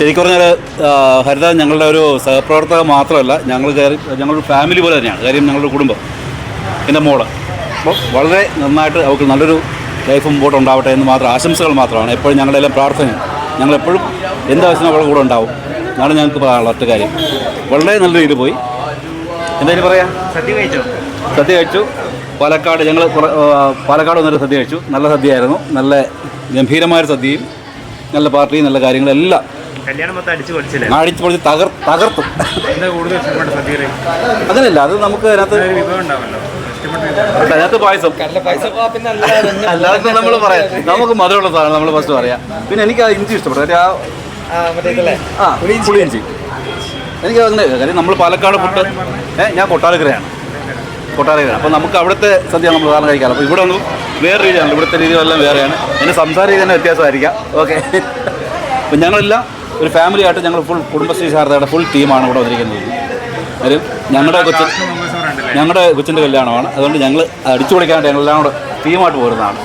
ശരിക്കും പറഞ്ഞാൽ ഹരിത ഞങ്ങളുടെ ഒരു സഹപ്രവർത്തക മാത്രമല്ല ഞങ്ങൾ കയറി ഞങ്ങളൊരു ഫാമിലി പോലെ തന്നെയാണ്. കാര്യം ഞങ്ങളുടെ കുടുംബം. എന്റെ മോൾ. അപ്പോൾ വളരെ നന്നായിട്ട് അവർക്ക് നല്ലൊരു ലൈഫ് മുമ്പോട്ട് ഉണ്ടാവട്ടെ എന്ന് മാത്രം ആശംസകൾ മാത്രമാണ്. എപ്പോഴും ഞങ്ങളുടെ എല്ലാം പ്രാർത്ഥനയും ഞങ്ങളെപ്പോഴും എന്താവശ്യത്തിനും അവളുടെ കൂടെ ഉണ്ടാവും. എന്നാണ് ഞങ്ങൾക്ക് പറയാനുള്ള ഒറ്റ കാര്യം. വളരെ നല്ല രീതിയിൽ പോയി. എന്തായാലും പറയാം? സദ്യ കഴിച്ചു? സദ്യ കഴിച്ചു. പാലക്കാട് ഞങ്ങൾ പാലക്കാട് വന്നൊരു സദ്യ കഴിച്ചു. നല്ല സദ്യയായിരുന്നു. നല്ല ഗംഭീരമായ സദ്യയും നല്ല പാർട്ടിയും നല്ല കാര്യങ്ങളെല്ലാം കല്യാണം മൊത്തം അടിച്ചു പൊളിച്ചില്ലേ? അടിച്ചു പൊളിച്ച് തകർ തകർത്തു. എന്താ കൂടുതൽ ഇഷ്ടപ്പെട്ട അങ്ങനെയല്ല അത് നമുക്ക് അതിനകത്ത് വിഭവം ഉണ്ടാവല്ലോ. അതിനകത്ത് പായസം. അല്ലാതെ നമ്മൾ പറയാം. നമുക്ക് മധുരമുള്ള സാധനം നമ്മൾ ഫസ്റ്റ് പറയാം. പിന്നെ എനിക്ക് ആ ഇഞ്ചി ഇഷ്ടപ്പെട്ടു. ആ ആ പുളിയിഞ്ചി. എനിക്ക് അങ്ങനെ കാര്യം നമ്മൾ പാലക്കാട് ഫുഡ് ഏഹ് ഞാൻ കൊട്ടാരക്കരയാണ്. കൊട്ടാരക്കര അപ്പോൾ നമുക്ക് അവിടുത്തെ സദ്യ നമ്മൾ സാധനം കഴിക്കാം അപ്പോൾ ഇവിടെ ഒന്നും വേറെ രീതിയാണ് ഇവിടുത്തെ രീതികളെല്ലാം വേറെയാണ്. എന്റെ സംസാര രീതി തന്നെ വ്യത്യാസമായിരിക്കാം. ഓക്കെ. അപ്പം ഞങ്ങളെല്ലാം ഒരു ഫാമിലി ആയിട്ട് ഞങ്ങൾ ഫുൾ കുടുംബശ്രീ ശാരദയുടെ ഫുൾ ടീമാണ് ഇവിടെ വന്നിരിക്കുന്നത്. ഒരു ഞങ്ങളുടെ കൊച്ചു? ഞങ്ങളുടെ കൊച്ചിന്റെ കല്യാണമാണ്. അതുകൊണ്ട് ഞങ്ങൾ അടിച്ചു പൊളിക്കാനായിട്ട് ഞങ്ങളെല്ലാം കൂടെ ടീമായിട്ട് പോരുന്നതാണ്.